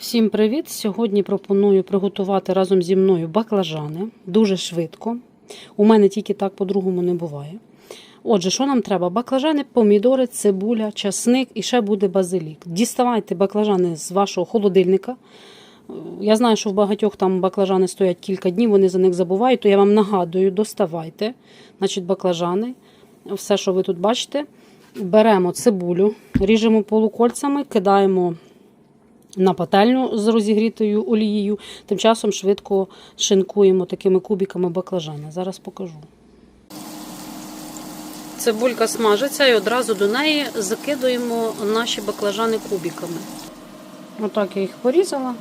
Всім привіт! Сьогодні пропоную приготувати разом зі мною баклажани дуже швидко. У мене тільки так по-другому не буває. Отже, що нам треба? Баклажани, помідори, цибуля, часник і ще буде базилік. Діставайте баклажани з вашого холодильника. Я знаю, що в багатьох там баклажани стоять кілька днів, вони за них забувають, то я вам нагадую, доставайте. Значить, баклажани, все, що ви тут бачите. Беремо цибулю, ріжемо полукольцями, кидаємо на пательню з розігрітою олією. Тим часом швидко шинкуємо такими кубиками баклажани. Зараз покажу. Цибулька смажиться і одразу до неї закидуємо наші баклажани кубиками. Отак я їх порізала.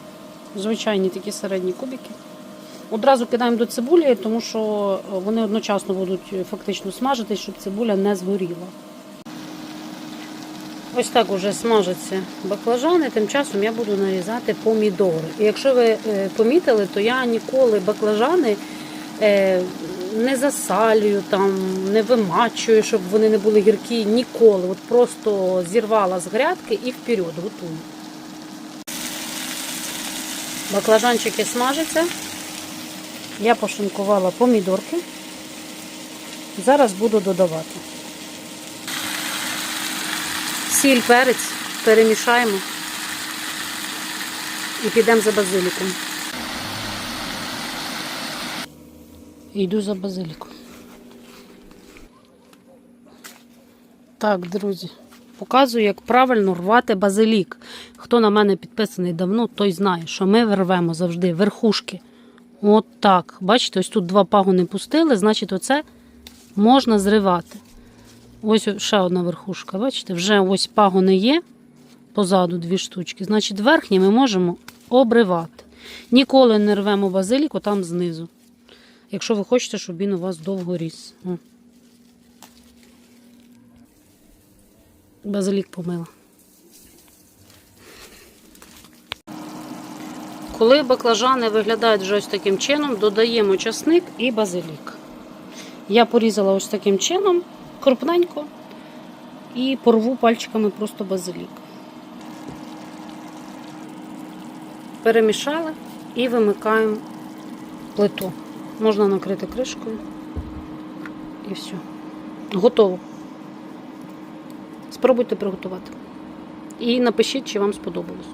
Звичайні такі середні кубики. Одразу кидаємо до цибулі, тому що вони одночасно будуть фактично смажитись, щоб цибуля не згоріла. Ось так уже смажаться баклажани, тим часом я буду нарізати помідори. І якщо ви е, помітили, то я ніколи баклажани е, не засалюю, там, не вимачую, щоб вони не були гіркі. Ніколи. От просто зірвала з грядки і вперед готую. Баклажанчики смажаться. Я пошинкувала помідорки. Зараз буду додавати. Сіль, перець перемішаємо і підемо за базиліком. Йду за базиліком. Так, друзі, показую, як правильно рвати базилік. Хто на мене підписаний давно, той знає, що ми рвемо завжди верхушки. От так. Бачите, ось тут два пагони пустили, значить, оце можна зривати. Ось ще одна верхушка, бачите, вже ось пагони є позаду дві штучки. Значить, верхні ми можемо обривати. Ніколи не рвемо базиліку там знизу. Якщо ви хочете, щоб він у вас довго ріс. Базилік помила. Коли баклажани виглядають вже ось таким чином, додаємо часник і базилік. Я порізала ось таким чином крупненько і порву пальчиками просто базилік. Перемішали і вимикаємо плиту. Можна накрити кришкою. І все. Готово. Спробуйте приготувати. І напишіть, чи вам сподобалось.